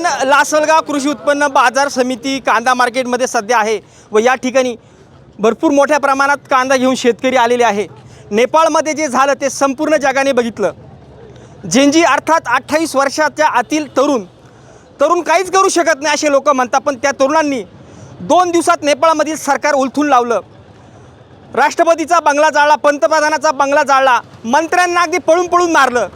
आपण लासलगाव कृषी उत्पन्न बाजार समिती कांदा मार्केटमध्ये सध्या आहे व या ठिकाणी भरपूर मोठ्या प्रमाणात कांदा घेऊन शेतकरी आलेले आहे. नेपाळमध्ये जे झालं ते संपूर्ण जगाने बघितलं. जेंजी अर्थात अठ्ठावीस वर्षाच्या आतील तरुण तरुण काहीच करू शकत नाही असे लोक म्हणतात पण त्या तरुणांनी दोन दिवसात नेपाळमधील सरकार उलथून लावलं. राष्ट्रपतीचा बंगला जाळला पंतप्रधानाचा बंगला जाळला मंत्र्यांना अगदी पळून पळून मारलं.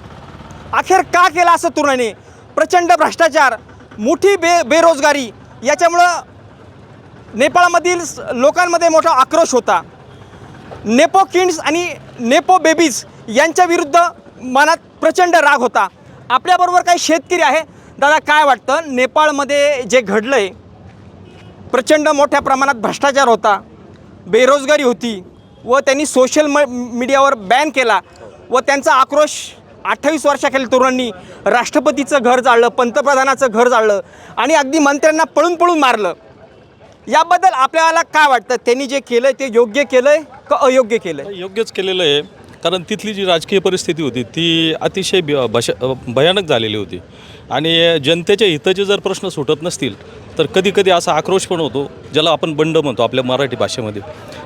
अखेर का केलं असं तरुणाने? प्रचंड भ्रष्टाचार मोठी बे बेरोजगारी. याच्यामुळं नेपाळमधील लोकांमध्ये मोठा आक्रोश होता. नेपो किड्स आणि नेपो बेबीज यांच्या विरुद्ध मनात प्रचंड राग होता. आपल्याबरोबर काही शेतकरी आहे. दादा काय वाटतं? नेपाळमध्ये जे घडलं आहे प्रचंड मोठ्या प्रमाणात भ्रष्टाचार होता. बेरोजगारी होती व त्यांनी सोशल म मीडियावर बॅन केला व त्यांचा आक्रोश अठ्ठावीस वर्षाखालील तरुणांनी राष्ट्रपतीचं घर जाळलं पंतप्रधानाचं घर जाळलं आणि अगदी मंत्र्यांना पळून पळून मारलं. याबद्दल आपल्याला काय वाटतं? त्यांनी जे केलं ते योग्य केलं आहे का अयोग्य केलं आहे योग्यच केलेलं आहे. कारण तिथली जी राजकीय परिस्थिती होती ती अतिशय भ- भश भयानक झालेली होती. आणि जनतेच्या हिताचे जर प्रश्न सुटत नसतील तर कधी कधी असा आक्रोश पण होतो ज्याला आपण बंड म्हणतो आपल्या मराठी भाषेमध्ये.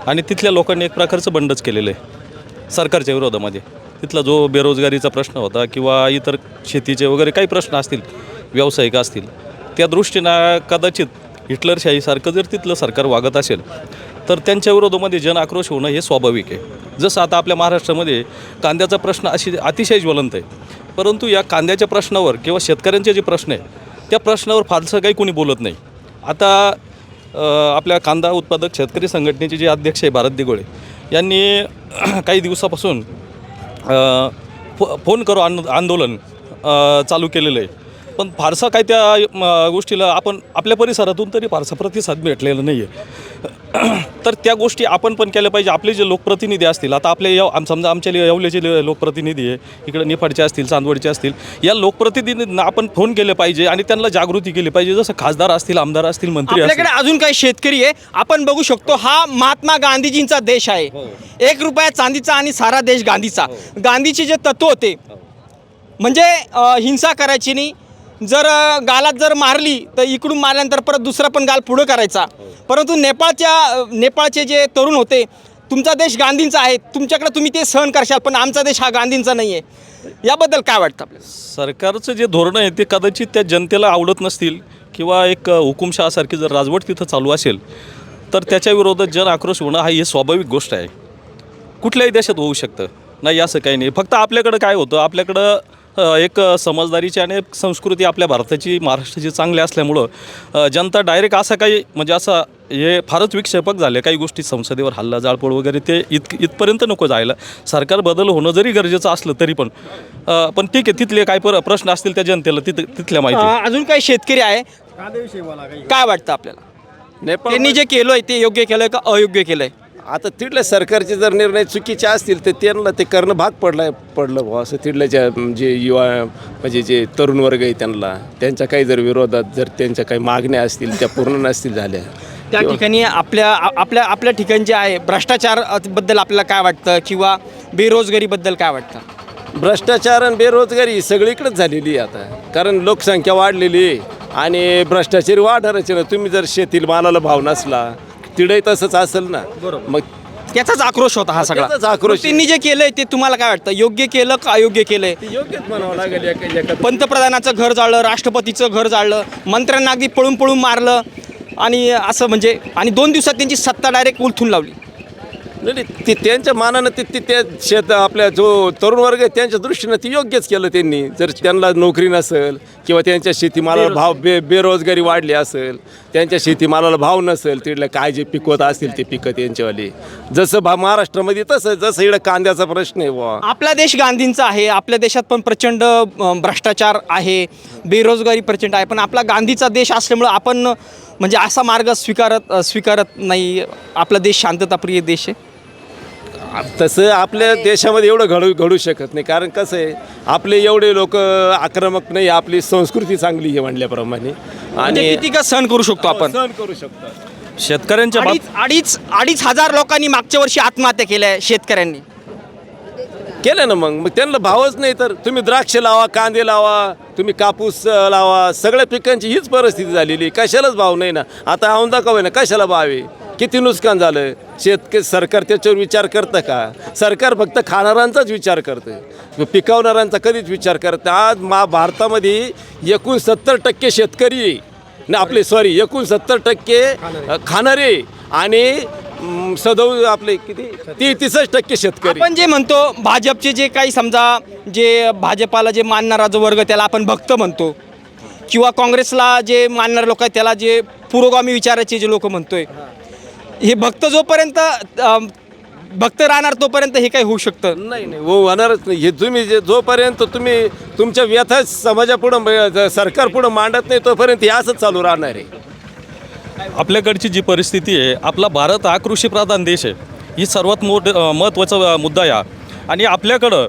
आणि तिथल्या लोकांनी एक प्रकारचं बंडच केलेलं आहे सरकारच्या विरोधामध्ये. तिथला जो बेरोजगारीचा प्रश्न होता किंवा इतर शेतीचे वगैरे काही प्रश्न असतील व्यावसायिक असतील त्या दृष्टीनं कदाचित हिटलरशाहीसारखं जर तिथलं सरकार वागत असेल तर त्यांच्या विरोधामध्ये जन आक्रोश होणं हे स्वाभाविक आहे. जसं आता आपल्या महाराष्ट्रामध्ये कांद्याचा प्रश्न अशी अतिशय ज्वलंत आहे. परंतु या कांद्याच्या प्रश्नावर किंवा शेतकऱ्यांचे जे प्रश्न आहे त्या प्रश्नावर फारसं काही कोणी बोलत नाही. आता आपल्या कांदा उत्पादक शेतकरी संघटनेचे जे अध्यक्ष आहे भारत दिगोळे यांनी काही दिवसापासून फो फोन करो आंद आंदोलन चालू केलेलं आहे. पण फारसा काय त्या म, गोष्टीला आपण आपल्या परिसरातून तरी फारसा प्रतिसाद भेटलेला नाही आहे तर त्या गोष्टी आपण पण केल्या पाहिजे. आपले जे लोकप्रतिनिधी असतील आता आपले यव आम समजा आमच्या येवल्याचे लोकप्रतिनिधी आहे इकडे निफाडचे असतील चांदवडचे असतील या लोकप्रतिनिधींना आपण फोन केले पाहिजे आणि त्यांना जागृती केली पाहिजे. जसं खासदार असतील आमदार असतील मंत्री आपल्याकडे अजून काही शेतकरी आहे. आपण बघू शकतो हा महात्मा गांधीजींचा देश आहे. एक रुपया चांदीचा आणि सारा देश गांधीचा. गांधीचे जे तत्व होते म्हणजे अ, हिंसा करायची नाही. जर गालात जर मारली तर इकडून मारल्यानंतर परत दुसरा पण गाल पुढं करायचा. परंतु नेपाळच्या नेपाळचे जे तरुण होते तुमचा देश गांधींचा आहे तुमच्याकडे तुम्ही ते सहन करशाल पण आमचा देश हा गांधींचा नाही आहे याबद्दल काय वाटतं आपल्याला? सरकारचं जे धोरणं आहे ते कदाचित त्या जनतेला आवडत नसतील किंवा एक हुकुमशहासारखी जर राजवट तिथं चालू असेल तर त्याच्या विरोधात जन आक्रोश होणं हा ही स्वाभाविक गोष्ट आहे. कुठल्याही देशात होऊ शकतं. नाही असं काही नाही. फक्त आपल्याकडं काय होतं आपल्याकडं एक समजदारीची आणि एक संस्कृती आपल्या भारताची महाराष्ट्राची चांगली असल्यामुळं जनता डायरेक्ट असं काही म्हणजे असं हे फारच विक्षेपक झाले. काही गोष्टी संसदेवर हल्ला जाळपोळ वगैरे ते इत इथपर्यंत नको जायला. सरकार बदल होणं जरी गरजेचं असलं तरी पण पण ठीक आहे तिथले काय पर प्रश्न असतील त्या जनतेला तिथ तिथल्या माहिती. अजून काही शेतकरी आहे? काय वाटतं आपल्याला? नेपाळ त्यांनी जे केलंय ते योग्य केलंय का अयोग्य केलंय? आता तिथल्या सरकारचे जर निर्णय चुकीचे असतील तर त्यांना ते करणं भाग पडलं पडलं बुवा असं तिथल्याच्या जे युवा म्हणजे जे तरुण वर्ग आहे त्यांना. त्यांच्या काही जर विरोधात जर त्यांच्या काही मागण्या असतील त्या पूर्ण नसतील झाल्या. त्या ठिकाणी आपल्या आपल्या आपल्या ठिकाणी जे आहे भ्रष्टाचारबद्दल आपल्याला काय वाटतं? किंवा बेरोजगारीबद्दल काय वाटतं? भ्रष्टाचार आणि बेरोजगारी सगळीकडेच झालेली आहे आता. कारण लोकसंख्या वाढलेली आहे आणि भ्रष्टाचारी आहे ना तुम्ही जर शेतील मालाला भाव नसला तिडही तसंच असेल ना मग त्याचाच आक्रोश होता हा सगळा. त्याचाच आक्रोश. त्यांनी जे केलंय ते तुम्हाला काय वाटतं? योग्य केलं का अयोग्य केलंय? ते योग्यच म्हणावं लागेल एका एका पंतप्रधानाचं घर जाळलं राष्ट्रपतीचं घर जाळलं मंत्र्यांना अगदी पळून पळून मारलं आणि असं म्हणजे आणि दोन दिवसात त्यांची सत्ता डायरेक्ट उलथून लावली. नाही ती ते त्यांच्या मानानं ते ते त्या शेत आपल्या जो तरुण वर्ग आहे त्यांच्या दृष्टीनं ते योग्यच केलं त्यांनी. जर त्यांना नोकरी नसेल किंवा त्यांच्या शेतीमालाला भाव बे बेरोजगारी वाढली असेल त्यांच्या शेतीमालाला भाव नसेल तिथलं काय जे पिकवत असतील ते पिकं त्यांच्यावाली. जसं भा महाराष्ट्रामध्ये तसं जसं इकडं कांद्याचा प्रश्न आहे बुवा. आपला देश गांधींचा आहे आपल्या देशात पण प्रचंड भ्रष्टाचार आहे बेरोजगारी प्रचंड आहे पण आपला गांधीचा देश असल्यामुळं आपण म्हणजे असा मार्ग स्वीकारत अ, स्वीकारत नाही. आपला देश शांतताप्रिय देश आहे. तसं आपल्या देशामध्ये एवढं घडू घडू शकत नाही. कारण कसं आहे आपले एवढे लोक आक्रमक नाही आपली संस्कृती चांगली आहे म्हणल्याप्रमाणे. म्हणजे आणि किती का सहन करू शकतो आपण? सहन करू शकतो. शेतकऱ्यांच्या बाब अडीच अडीच अडीच हजार लोकांनी मागच्या वर्षी आत्महत्या केल्या आहे शेतकऱ्यांनी. केलं ना मग. मग त्यांना भावच नाही तर तुम्ही द्राक्ष लावा कांदे लावा तुम्ही कापूस अ, लावा. सगळ्या पिकांची हीच परिस्थिती झालेली आहे. कशालाच भाव नाही ना. आता औंदा का ना कशाला भाव आहे? किती नुकसान झालं? शेतकरी सरकार त्याच्यावर विचार करतं का? सरकार फक्त खाणाऱ्यांचाच विचार करतं. पिकवणाऱ्यांचा कधीच विचार करतं आज मा भारतामध्ये एकूण सत्तर टक्के शेतकरी ना आपले सॉरी एकूण सत्तर टक्के खाणारे आणि सदव सदौ आपले किती? ती तीसच टक्के शेतकरी. आपण जे म्हणतो भाजपचे जे काही समजा जे भाजपाला जे मानणारा जो वर्ग त्याला आपण भक्त म्हणतो. किंवा काँग्रेसला जे मानणारे लोक आहेत त्याला जे पुरोगामी विचाराचे जे लोक म्हणतोय. हे भक्त जोपर्यंत अं, भक्त राहणार तोपर्यंत हे काही होऊ शकतं. नाही नाही हो होणारच नाही. हे तुम्ही जे जोपर्यंत तुम्ही तुमच्या व्यथा समाजापुढं सरकार पुढं मांडत नाही तोपर्यंत हे असंच चालू राहणार आहे. आपल्याकडची जी परिस्थिती आहे आपला भारत हा कृषीप्रधान देश आहे. ही सर्वात मोठ महत्त्वाचा मुद्दा आहे हा. आणि आपल्याकडं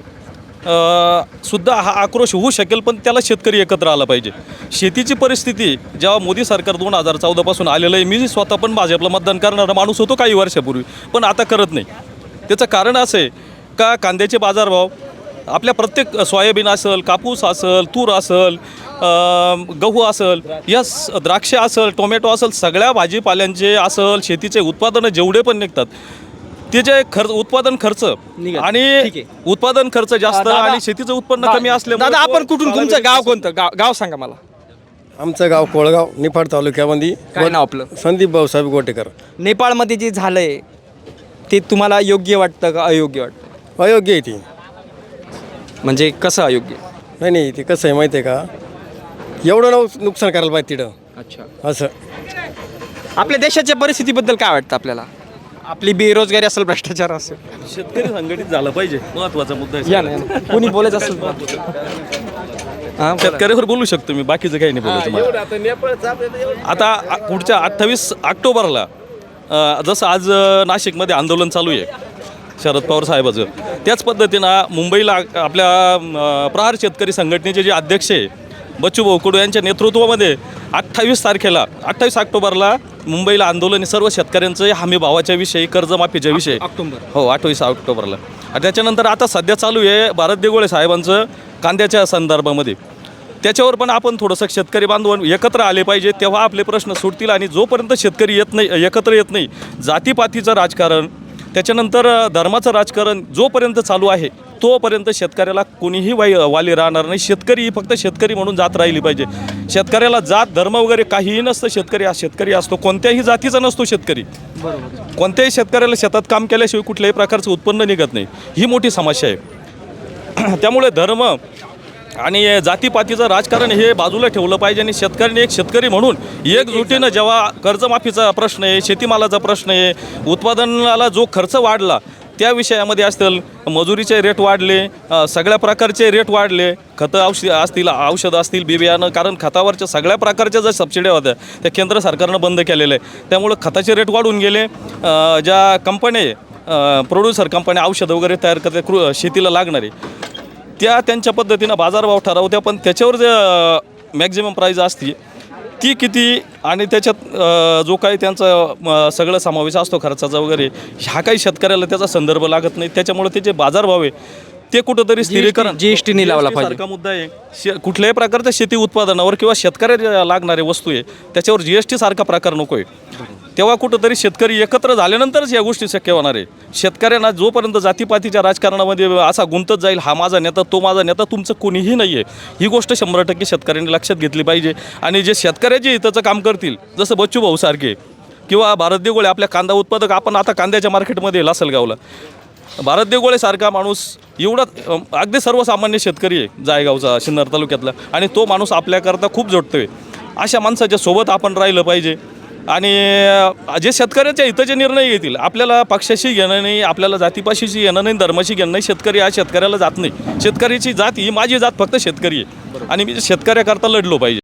सुद्धा हा आक्रोश होऊ शकेल पण त्याला शेतकरी एकत्र आला पाहिजे. शेतीची परिस्थिती जेव्हा मोदी सरकार दोन हजार चौदापासून आलेलं आहे मी स्वतः पण भाजपला मतदान करणारा माणूस होतो काही वर्षापूर्वी पण आता करत नाही. त्याचं कारण असं आहे का कांद्याचे बाजारभाव आपल्या प्रत्येक सोयाबीन असेल कापूस असेल तूर असेल गहू असेल या स- असेल टोमॅटो असेल सगळ्या भाजीपाल्यांचे असेल शेतीचे उत्पादनं जेवढे पण निघतात त्याचे खर्च उत्पादन खर्च. आणि ठीक आहे. उत्पादन खर्च जास्त दादा- आणि शेतीचं उत्पन्न कमी असल्यामुळे दादा आपण कुठून तुमचं गाव कोणतं? गाव गाव सांगा मला. आमचं गाव कोळगाव निफाड तालुक्यामध्ये. काय नाव आपलं? संदीप भाऊसाहेब गोटेकर. नेपाळमध्ये जे झालंय ते तुम्हाला योग्य वाटतं का अयोग्य वाटतं? अयोग्य आहे ती. म्हणजे कसं अयोग्य? नाही नाही ते कसं आहे माहिती आहे का? एवढं नव नुकसान करायला पाहिजे तिथं. अच्छा. असं. आपल्या देशाच्या परिस्थितीबद्दल काय वाटतं आपल्याला? आपली बेरोजगारी असेल भ्रष्टाचार असेल शेतकरी संघटित झालं पाहिजे महत्त्वाचा मुद्दा आहे या ना या ना. कोणी बोलायचं असेल हां बोला. शेतकऱ्यावर बोलू शकतो मी बाकीचं काही नाही बोलायचं मला. आता आ- पुढच्या अठ्ठावीस ऑक्टोबरला अ, जसं आज अ, नाशिकमध्ये आंदोलन चालू आहे शरद पवार साहेबाचं त्याच पद्धतीनं मुंबईला आपल्या अ, प्रहार शेतकरी संघटनेचे जे अध्यक्ष आहे बच्चू भाऊ कडू यांच्या नेतृत्वामध्ये अठ्ठावीस तारखेला अठ्ठावीस ऑक्टोबरला मुंबईला आंदोलन सर्व शेतकऱ्यांचं हमी भावाच्या विषयी कर्जमाफीच्या विषयी. ऑक्टोबर. हो अठ्ठावीस ऑक्टोबरला. आणि त्याच्यानंतर आता सध्या चालू आहे भारत देगोळे साहेबांचं कांद्याच्या संदर्भामध्ये. त्याच्यावर पण आपण थोडंसं शेतकरी बांधव एकत्र आले पाहिजे तेव्हा आपले प्रश्न सुटतील आणि जोपर्यंत शेतकरी येत नाही एकत्र येत नाही जातीपातीचं राजकारण त्याच्यानंतर धर्माचं राजकारण जोपर्यंत चालू आहे तोपर्यंत शेतकऱ्याला कोणीही वाई वाली राहणार नाही. शेतकरी ही फक्त शेतकरी म्हणून जात राहिली पाहिजे. शेतकऱ्याला जात धर्म वगैरे काहीही नसतं शेतकरी हा शेतकरी असतो. कोणत्याही जातीचा नसतो शेतकरी. कोणत्याही शेतकऱ्याला शेतात काम केल्याशिवाय कुठल्याही प्रकारचं उत्पन्न निघत नाही. ही मोठी समस्या आहे. त्यामुळे धर्म आणि जातीपातीचं राजकारण हे बाजूला ठेवलं पाहिजे आणि शेतकऱ्यांनी एक शेतकरी म्हणून एकजुटीनं जेव्हा कर्जमाफीचा प्रश्न आहे शेतीमालाचा प्रश्न आहे उत्पादनाला जो खर्च वाढला त्या विषयामध्ये असतील मजुरीचे रेट वाढले सगळ्या प्रकारचे रेट वाढले खतं औष असतील औषधं असतील बी बियाणं कारण खतावरच्या सगळ्या प्रकारच्या ज्या सबसिड्या होत्या त्या केंद्र सरकारनं बंद केलेल्या आहे त्यामुळं खताचे रेट वाढून गेले. ज्या कंपन्या प्रोड्युसर कंपन्या औषधं वगैरे तयार करते कृ शेतीला लागणारे त्या त्यांच्या पद्धतीनं बाजारभाव ठरवत्या पण त्याच्यावर जे मॅक्झिमम प्राईज असते ती किती आणि त्याच्यात जो काही त्यांचा सगळं समावेश असतो खर्चाचा वगैरे ह्या काही शेतकऱ्याला त्याचा संदर्भ लागत नाही. त्याच्यामुळे जे बाजारभाव आहे ते कुठंतरी स्थिरीकरण. GST नी लावला पाहिजे. सारखा मुद्दा आहे. शे कुठल्याही प्रकारच्या शेती उत्पादनावर किंवा शेतकऱ्याला लागणारे वस्तू आहे त्याच्यावर जी एस टी सारखा प्रकार नको आहे. तेव्हा कुठंतरी शेतकरी एकत्र झाल्यानंतरच या गोष्टी शक्य होणार आहे. शेतकऱ्यांना जोपर्यंत जातीपातीच्या राजकारणामध्ये असा गुंतत जाईल हा माझा नेता तो माझा नेता तुमचं कोणीही नाही आहे. ही गोष्ट शंभर टक्के शेतकऱ्यांनी लक्षात घेतली पाहिजे. आणि जे शेतकऱ्याचे हिताचं काम करतील जसं बच्चू भाऊ सारखे किंवा भारत देगोळे आपल्या कांदा उत्पादक आपण आता कांद्याच्या मार्केटमध्ये लासलगावला. भारत देवगोळेसारखा माणूस एवढा अगदी सर्वसामान्य शेतकरी आहे जायगावचा शिन्नर तालुक्यातला. आणि तो माणूस आपल्याकरता खूप जोडतोय. अशा माणसाच्या सोबत आपण राहिलं पाहिजे. आणि जे शेतकऱ्याच्या हिताचे निर्णय घेतील आपल्याला पक्षाशी घेणं नाही आपल्याला जातीपाशीशी घेणं नाही धर्माशी घेणं नाही शेतकरी हा शेतकऱ्याला जात नाही. शेतकऱ्याची जात ही माझी जात फक्त शेतकरी आहे. आणि मी शेतकऱ्याकरता लढलो पाहिजे.